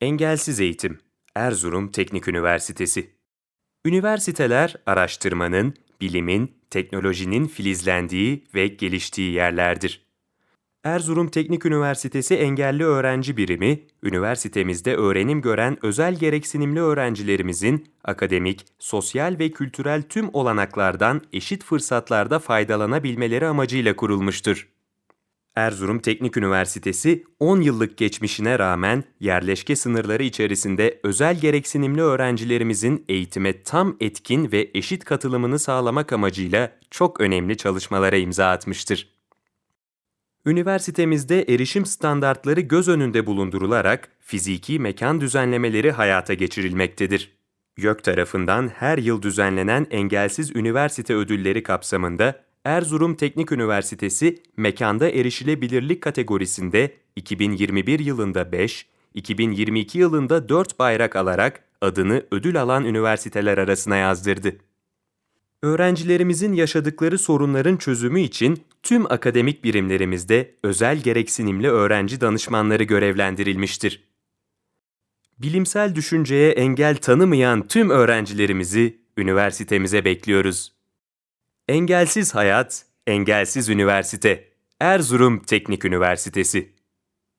Engelsiz Eğitim Erzurum Teknik Üniversitesi Üniversiteler, araştırmanın, bilimin, teknolojinin filizlendiği ve geliştiği yerlerdir. Erzurum Teknik Üniversitesi Engelli Öğrenci Birimi, üniversitemizde öğrenim gören özel gereksinimli öğrencilerimizin akademik, sosyal ve kültürel tüm olanaklardan eşit fırsatlarda faydalanabilmeleri amacıyla kurulmuştur. Erzurum Teknik Üniversitesi 10 yıllık geçmişine rağmen yerleşke sınırları içerisinde özel gereksinimli öğrencilerimizin eğitime tam etkin ve eşit katılımını sağlamak amacıyla çok önemli çalışmalara imza atmıştır. Üniversitemizde erişim standartları göz önünde bulundurularak fiziki mekan düzenlemeleri hayata geçirilmektedir. YÖK tarafından her yıl düzenlenen Engelsiz Üniversite Ödülleri kapsamında Erzurum Teknik Üniversitesi mekanda erişilebilirlik kategorisinde 2021 yılında 5, 2022 yılında 4 bayrak alarak adını ödül alan üniversiteler arasına yazdırdı. Öğrencilerimizin yaşadıkları sorunların çözümü için tüm akademik birimlerimizde özel gereksinimli öğrenci danışmanları görevlendirilmiştir. Bilimsel düşünceye engel tanımayan tüm öğrencilerimizi üniversitemize bekliyoruz. Engelsiz Hayat, Engelsiz Üniversite, Erzurum Teknik Üniversitesi